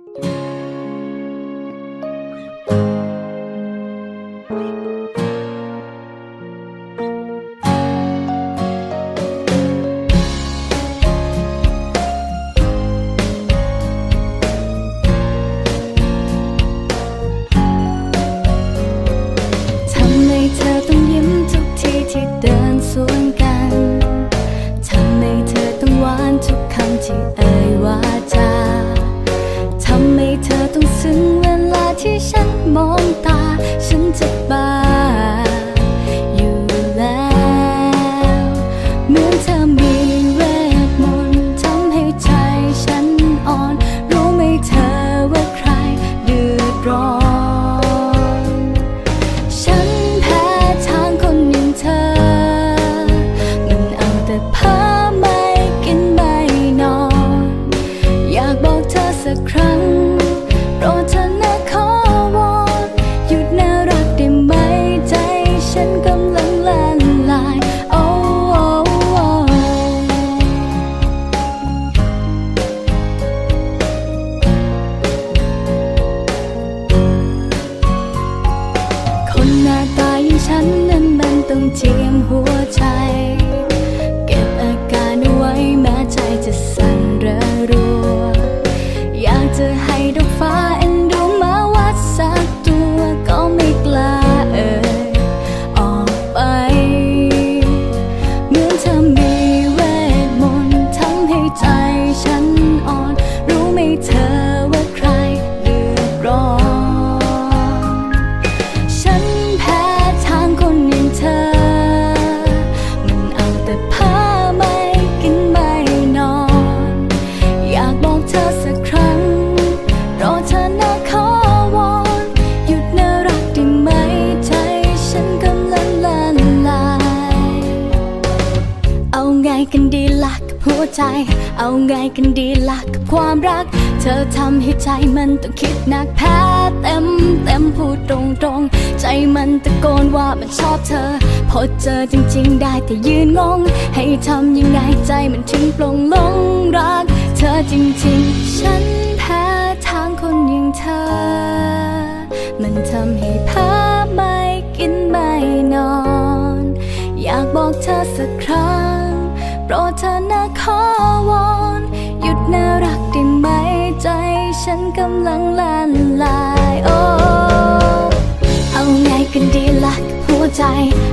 ท มัน ไงกันดีล่ะกับหัวใจ เอาไงกันดีล่ะกับความรัก เธอทำให้ใจมันต้องคิดหนักแพ้เต็มเต็มพูดตรงตรงใจมันตะโกนว่ามันชอบเธอ พอเจอจริง ๆ ได้แต่ยืนงง ให้ทำยังไงใจมันถึงปลงลงรัก เธอจริง ๆ ฉันแพ้ทางคนอย่างเธอ มันทำให้เพ้อไม่กินไม่นอน อยากบอกเธอสักครั้ง รดเธอนะขอวอนหยุดน่ารักได้ไหมใจ ฉันกำลังละลายโอ้เอาไงกันดีล่ะกับหัวใจ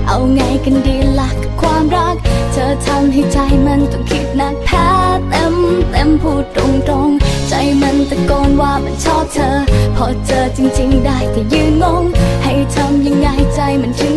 เอาไงกันดีล่ะกับความรัก เธอทำให้ใจมันต้องคิดหนักแพ้เต็มเต็มพูดตรงตรงใจมันตะโกนว่ามันชอบเธอ พอเจอจริง ๆ ได้แต่ยืนงง ให้ทำยังไงใจมันถึง